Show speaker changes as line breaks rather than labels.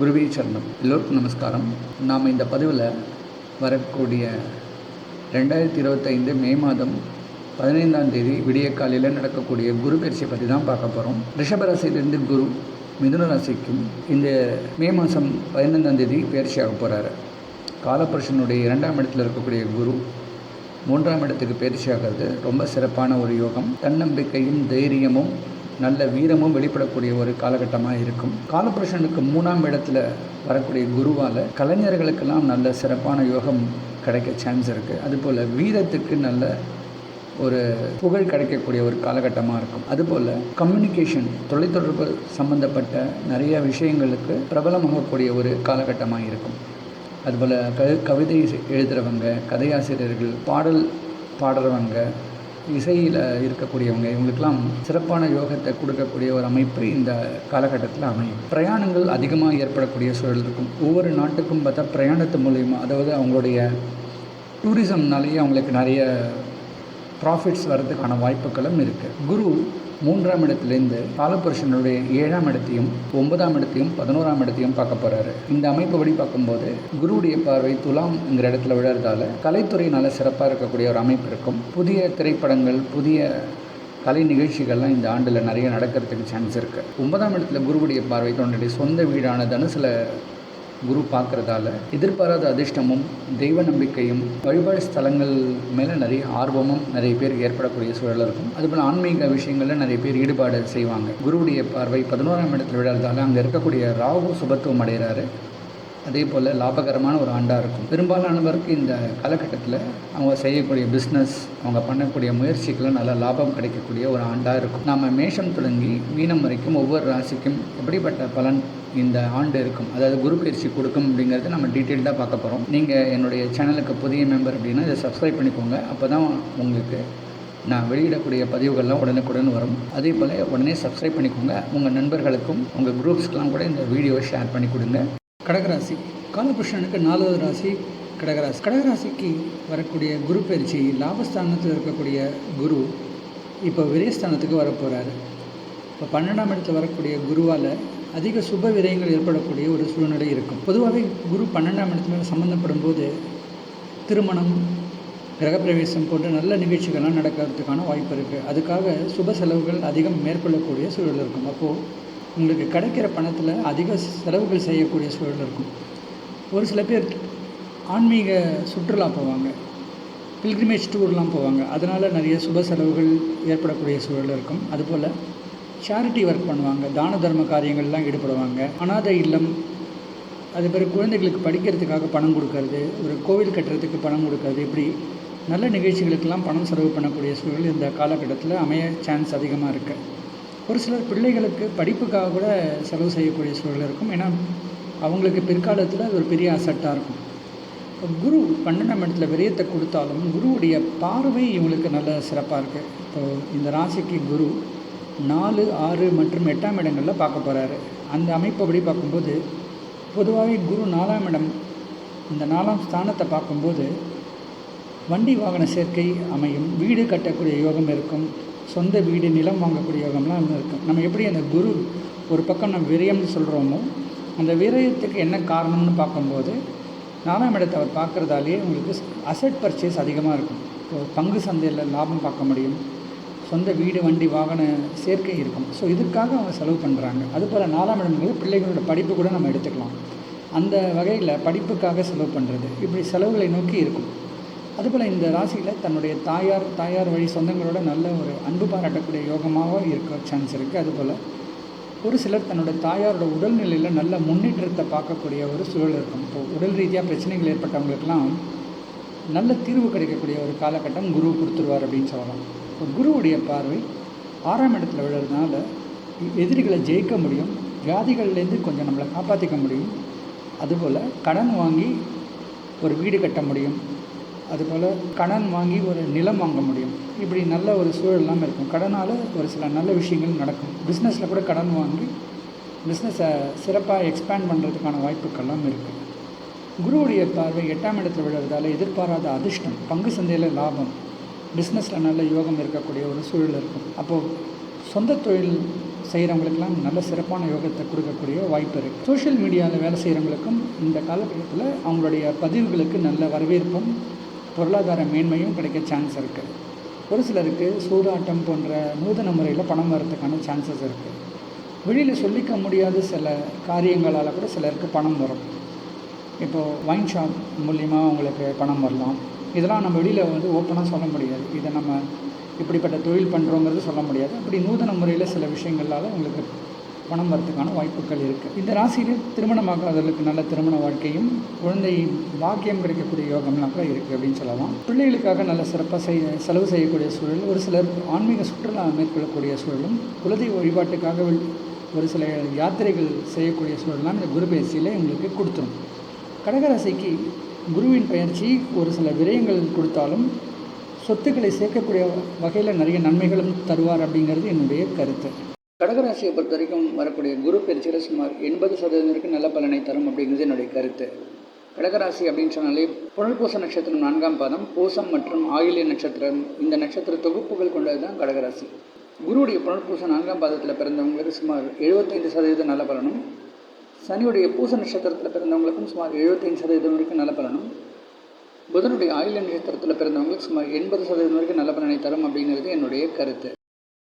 குருவி சரணம். எல்லோருக்கும் நமஸ்காரம். நாம் இந்த பதிவில் வரக்கூடிய ரெண்டாயிரத்தி இருபத்தைந்து மே மாதம் பதினைந்தாம் தேதி விடிய காலையில் நடக்கக்கூடிய குரு பயிற்சியை பற்றி தான் பார்க்க போகிறோம் ரிஷபராசியிலிருந்து குரு மிதுன ராசிக்கும் இந்த மே மாதம் பதினைந்தாம் தேதி பயிற்சியாக போகிறாரு காலபுருஷனுடைய இரண்டாம் இடத்தில் இருக்கக்கூடிய குரு மூன்றாம் இடத்துக்கு பயிற்சியாகிறது. ரொம்ப சிறப்பான ஒரு யோகம். தன்னம்பிக்கையும் தைரியமும் நல்ல வீரமும் வெளிப்படக்கூடிய ஒரு காலகட்டமாக இருக்கும். காலபுருஷனுக்கு மூணாம் இடத்துல வரக்கூடிய குருவால் கலைஞர்களுக்கெல்லாம் நல்ல சிறப்பான யோகம் கிடைக்க சான்ஸ் இருக்குது அதுபோல் வீரத்துக்கு நல்ல ஒரு புகழ் கிடைக்கக்கூடிய ஒரு காலகட்டமாக இருக்கும். அதுபோல் கம்யூனிகேஷன் தொலைத்தொடர்பு சம்மந்தப்பட்ட நிறைய விஷயங்களுக்கு பிரபலமாகக்கூடிய ஒரு காலகட்டமாக இருக்கும். அதுபோல் க கவிதை எழுதுகிறவங்க கதையாசிரியர்கள் பாடல் பாடுறவங்க இசையில் இருக்கக்கூடியவங்க இவங்களுக்கெல்லாம் சிறப்பான யோகத்தை கொடுக்கக்கூடிய ஒரு அமைப்பு இந்த காலகட்டத்தில் அமையும். பிரயாணங்கள் அதிகமாக ஏற்படக்கூடிய சூழல் இருக்கும். ஒவ்வொரு நாட்டுக்கும் பார்த்தா பிரயாணத்து மூலயமா அதாவது அவங்களுடைய டூரிசம்னாலேயே அவங்களுக்கு நிறைய ப்ராஃபிட்ஸ் வர்றதுக்கான வாய்ப்புகளும் இருக்குது குரு மூன்றாம் இடத்துலேருந்து காலபுருஷனுடைய ஏழாம் இடத்தையும் ஒன்பதாம் இடத்தையும் பதினோராம் இடத்தையும் பார்க்க போகிறாரு இந்த அமைப்பு படி பார்க்கும்போது குருவுடைய பார்வை துலாம்ங்கிற இடத்துல விழறதால கலைத்துறை நல்ல சிறப்பாக இருக்கக்கூடிய ஒரு அமைப்பு இருக்கும். புதிய திரைப்படங்கள் புதிய கலை நிகழ்ச்சிகள்லாம் இந்த ஆண்டில் நிறைய நடக்கிறதுக்கு சான்ஸ் இருக்குது ஒன்பதாம் இடத்துல குருவுடைய பார்வை தன்னுடைய சொந்த வீடான தனுசில் குரு பார்க்குறதால எதிர்பாராத அதிர்ஷ்டமும் தெய்வ நம்பிக்கையும் வழிபாடு ஸ்தலங்கள் மேலே நிறைய ஆர்வமும் நிறைய பேர் ஏற்படக்கூடிய சூழல் இருக்கும். அதுபோல் ஆன்மீக விஷயங்களில் நிறைய பேர் ஈடுபாடு செய்வாங்க. குருவுடைய பார்வை பதினோராம் இடத்துல விழறதால அங்கே இருக்கக்கூடிய ராகு சுபத்துவம் அடைகிறாரு. அதே போல் லாபகரமான ஒரு ஆண்டாக இருக்கும். பெரும்பாலானவருக்கு இந்த காலகட்டத்தில் அவங்க செய்யக்கூடிய பிஸ்னஸ் அவங்க பண்ணக்கூடிய முயற்சிகளும் நல்ல லாபம் கிடைக்கக்கூடிய ஒரு ஆண்டாக இருக்கும். நாம் மேஷம் தொடங்கி மீனம் வரைக்கும் ஒவ்வொரு ராசிக்கும் எப்படிப்பட்ட பலன் இந்த ஆண்டு இருக்கும். அதாவது குரு பயிற்சி கொடுக்கும் அப்படிங்கிறத நம்ம டீட்டெயில்டாக பார்க்க போகிறோம் நீங்கள் என்னுடைய சேனலுக்கு புதிய மெம்பர் அப்படின்னா இதை சப்ஸ்கிரைப் பண்ணிக்கோங்க. அப்போ தான் உங்களுக்கு நான் வெளியிடக்கூடிய பதிவுகள்லாம் உடனுக்குடன் வரும். அதே போல் உடனே சப்ஸ்கிரைப் பண்ணிக்கோங்க. உங்கள் நண்பர்களுக்கும் உங்கள் குரூப்ஸ்க்கெலாம் கூட இந்த வீடியோவை ஷேர் பண்ணி கொடுங்க. கடகராசி. காலபுருஷனுக்கு நாலாவது ராசி கடகராசி. கடகராசிக்கு வரக்கூடிய குரு பயிற்சி லாபஸ்தானத்தில் இருக்கக்கூடிய குரு இப்போ விரயஸ்தானத்துக்கு வரப்போகிறாரு இப்போ பன்னெண்டாம் இடத்துல வரக்கூடிய குருவால் அதிக சுப விரயங்கள் ஏற்படக்கூடிய ஒரு சூழ்நிலை இருக்கும். பொதுவாகவே குரு பன்னெண்டாம் இடத்துல சம்மந்தப்படும் போது திருமணம் கிரகப்பிரவேசம் போன்ற நல்ல நிகழ்ச்சிகள்லாம் நடக்கிறதுக்கான வாய்ப்பு இருக்குது அதுக்காக சுப செலவுகள் அதிகம் மேற்கொள்ளக்கூடிய சூழல் இருக்கும். அப்போது உங்களுக்கு கிடைக்கிற பணத்தில் அதிக செலவுகள் செய்யக்கூடிய சூழல் இருக்கும். ஒரு சில பேர் ஆன்மீக சுற்றுலா போவாங்க. பில்கிரிமேஜ் டூர்லாம் போவாங்க. அதனால் நிறைய சுப செலவுகள் ஏற்படக்கூடிய சூழல் இருக்கும். அதுபோல் சேரிட்டி ஒர்க் பண்ணுவாங்க. தான தர்ம காரியங்கள்லாம் ஈடுபடுவாங்க. அனாதை இல்லம் அது பிறகு குழந்தைகளுக்கு படிக்கிறதுக்காக பணம் கொடுக்கறது ஒரு கோவில் கட்டுறதுக்கு பணம் கொடுக்கறது இப்படி நல்ல நிகழ்ச்சிகளுக்கெல்லாம் பணம் செலவு பண்ணக்கூடிய சூழல் இந்த காலகட்டத்தில் அமைய சான்ஸ் அதிகமாக இருக்குது ஒரு சிலர் பிள்ளைகளுக்கு படிப்புக்காக கூட செலவு செய்யக்கூடிய சூழல் இருக்கும். ஏன்னா அவங்களுக்கு பிற்காலத்தில் அது ஒரு பெரிய அசட்டாக இருக்கும். குரு பன்னெண்டாம் இடத்துல விரயத்தை கொடுத்தாலும் குருவுடைய பார்வை இவங்களுக்கு நல்ல சிறப்பாக இருக்குது இப்போது இந்த ராசிக்கு குரு நாலு ஆறு மற்றும் எட்டாம் இடங்களில் பார்க்க போகிறாரு அந்த அமைப்பபடி பார்க்கும்போது பொதுவாகவே குரு நாலாம் இடம் இந்த நாலாம் ஸ்தானத்தை பார்க்கும்போது வண்டி வாகன சேர்க்கை அமையும் வீடு கட்டக்கூடிய யோகம் இருக்கும் சொந்த வீடு நிலம் வாங்கக்கூடிய யோகம்லாம் இருக்கும். நம்ம எப்படி அந்த குரு ஒரு பக்கம் நம்ம விரயம்னு சொல்கிறோமோ அந்த விரயத்துக்கு என்ன காரணம்னு பார்க்கும்போது நாலாம் இடத்தை அவர் பார்க்குறதாலேயே உங்களுக்கு அசட் பர்ச்சேஸ் அதிகமாக இருக்கும். இப்போ பங்கு சந்தையில் லாபம் பார்க்க முடியும். சொந்த வீடு வண்டி வாகன சேர்க்கை இருக்கும். ஸோ இதுக்காக அவங்க செலவு பண்ணுறாங்க அதுபோல் நாலாம் இடம்ங்கிறது பிள்ளைகளோட படிப்பு கூட நம்ம எடுத்துக்கலாம். அந்த வகையில் படிப்புக்காக செலவு பண்ணுறது இப்படி செலவுகளை நோக்கி இருக்கும். அதுபோல் இந்த ராசியில் தன்னுடைய தாயார் தாயார் வழி சொந்தங்களோட நல்ல ஒரு அன்பு பாராட்டக்கூடிய யோகமாக இருக்க சான்ஸ் இருக்குது அதுபோல் ஒரு சிலர் தன்னோட தாயாரோட உடல்நிலையில் நல்ல முன்னேற்றத்தை பார்க்கக்கூடிய ஒரு சூழல் இருக்கும். இப்போ உடல் ரீதியாக பிரச்சனைகள் ஏற்பட்டவங்களுக்கெல்லாம் நல்ல தீர்வு கிடைக்கக்கூடிய ஒரு காலகட்டம் குரு கொடுத்துருவார் அப்படின்னு சொல்லலாம். இப்போ குருவுடைய பார்வை ஆறாம் இடத்துல விழுறதுனால எதிரிகளை ஜெயிக்க முடியும் வியாதிகள்லேருந்து கொஞ்சம் நம்மளை காப்பாற்றிக்க முடியும். அதுபோல் கடன் வாங்கி ஒரு வீடு கட்ட முடியும். அதுபோல் கடன் வாங்கி ஒரு நிலம் வாங்க முடியும். இப்படி நல்ல ஒரு சூழல் இல்லாமல் இருக்கும். கடனால் ஒரு சில நல்ல விஷயங்கள் நடக்கும். பிஸ்னஸில் கூட கடன் வாங்கி பிஸ்னஸை சிறப்பாக எக்ஸ்பேண்ட் பண்ணுறதுக்கான வாய்ப்புகள்லாம் இருக்குது குருவுடைய பார்வை எட்டாம் இடத்தில் விழுறதால எதிர்பாராத அதிர்ஷ்டம் பங்கு சந்தையில் லாபம். பிஸ்னஸில் நல்ல யோகம் இருக்கக்கூடிய ஒரு சூழல் இருக்கும். அப்போது சொந்த தொழில்
செய்கிறவங்களுக்கெல்லாம் நல்ல சிறப்பான யோகத்தை கொடுக்கக்கூடிய வாய்ப்பு இருக்குது சோஷியல் மீடியாவில் வேலை செய்கிறவங்களுக்கும் இந்த காலகட்டத்தில் அவங்களுடைய பதிவுகளுக்கு நல்ல வரவேற்பும் பொருளாதார மேன்மையும் கிடைக்க சான்ஸ் இருக்குது ஒரு சிலருக்கு சூதாட்டம் போன்ற நூதன முறையில் பணம் வரத்துக்கான சான்சஸ் இருக்குது வெளியில் சொல்லிக்க முடியாத சில காரியங்களால் கூட சிலருக்கு பணம் வரும். இப்போது வைன் ஷாப் மூலிமா அவங்களுக்கு பணம் வரலாம். இதெல்லாம் நம்ம வெளியில் வந்து ஓப்பனாக சொல்ல முடியாது. இதை நம்ம இப்படிப்பட்ட தொழில் பண்ணுறோங்கிறது சொல்ல முடியாது. அப்படி நூதன முறையில் சில விஷயங்களால் உங்களுக்கு பணம் வரத்துக்கான வாய்ப்புகள் இருக்குது இந்த ராசியில் திருமணமாகாதவர்களுக்கு நல்ல திருமண வாழ்க்கையும் குழந்தை பாக்கியம் கிடைக்கக்கூடிய யோகம்லாம் கூட இருக்குது அப்படின்னு சொல்லலாம். பிள்ளைகளுக்காக நல்ல சிறப்பாக செய்ய செலவு செய்யக்கூடிய சூழல் ஒரு சிலர் ஆன்மீக சுற்றுலா மேற்கொள்ளக்கூடிய சூழலும் குலதெய்வ வழிபாட்டுக்காக ஒரு சில யாத்திரைகள் செய்யக்கூடிய சூழலாம் இந்த குரு பயிற்சியில் உங்களுக்கு கொடுத்துரும். கடகராசிக்கு குருவின் பயிற்சி ஒரு சில விரயங்கள் கொடுத்தாலும் சொத்துக்களை சேர்க்கக்கூடிய வகையில் நிறைய நன்மைகளும் தருவார் அப்படிங்கிறது என்னுடைய கருத்து.
கடகராசியை பொறுத்த வரைக்கும் வரக்கூடிய குரு பயிற்சியில் சுமார் எண்பது சதவீதத்திற்கு நல்ல பலனை தரும் அப்படிங்கிறது என்னுடைய கருத்து. கடகராசி அப்படின்னு சொன்னாலே புனர்பூச நட்சத்திரம் நான்காம் பாதம் பூசம் மற்றும் ஆயிலிய நட்சத்திரம் இந்த நட்சத்திர தொகுப்புகள் கொண்டது தான் கடகராசி. குருவுடைய புனர்பூச நான்காம் பாதத்தில் பிறந்தவங்களுக்கு சுமார் எழுபத்தைந்து சதவீதம் நல்ல பலனும் சனியுடைய பூச நட்சத்திரத்தில் பிறந்தவங்களுக்கும் சுமார் எழுபத்தைந்து சதவீதம் வரைக்கும் நல்ல பலனும் புதனுடைய ஆயுள நட்சத்திரத்தில் பிறந்தவங்களுக்கு சுமார் எண்பது சதவீதம் வரைக்கும் நல்ல பலனை தரும் அப்படிங்கிறது என்னுடைய கருத்து.